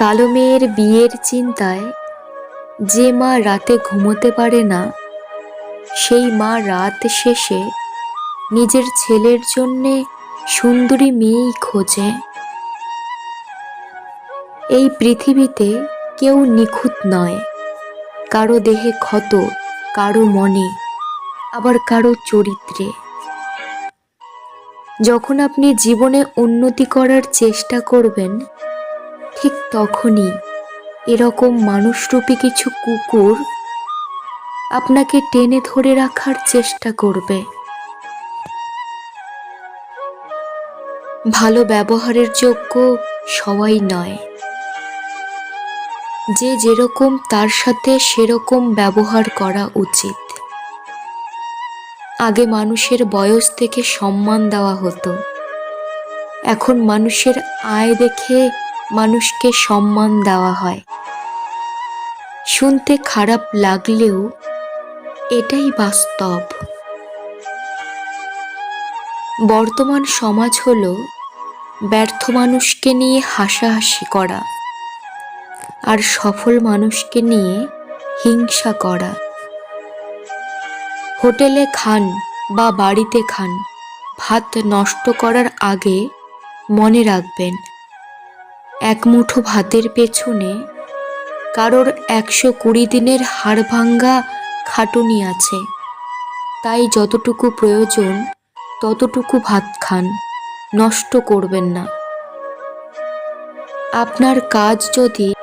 কালো মেয়ের বিয়ের চিন্তায় যে মা রাতে ঘুমোতে পারে না, সেই মা রাত শেষে নিজের ছেলের জন্যে সুন্দরী মেয়েই খোঁজে। এই পৃথিবীতে কেউ নিখুঁত নয়, কারও দেহে ক্ষত, কারও মনে, আবার কারও চরিত্রে। যখন আপনি জীবনে উন্নতি করার চেষ্টা করবেন ঠিক তখনই এরকম মানুষরূপী কিছু কুকুর আপনাকে টেনে ধরে রাখার চেষ্টা করবে। ভালো ব্যবহারের যোগ্য সবাই নয়। যে যেরকম তার সাথে সেরকম ব্যবহার করা উচিত। আগে মানুষের বয়স থেকে সম্মান দেওয়া হতো। এখন মানুষের আয় দেখে মানুষকে সম্মান দেওয়া হয়। শুনতে খারাপ লাগলেও এটাই বাস্তব। বর্তমান সমাজ হলো ব্যর্থ মানুষকে নিয়ে হাসাহাসি করা আর সফল মানুষকে নিয়ে হিংসা করা। হোটেলে খান বা বাড়িতে খান, ভাত নষ্ট করার আগে মনে রাখবেন এক মুঠো ভাতের পেছনে কারোর একশো কুড়ি দিনের হাড় ভাঙ্গা খাটুনি আছে। তাই যতটুকু প্রয়োজন, ততটুকু ভাত খান, নষ্ট করবেন না। আপনার কাজ যদি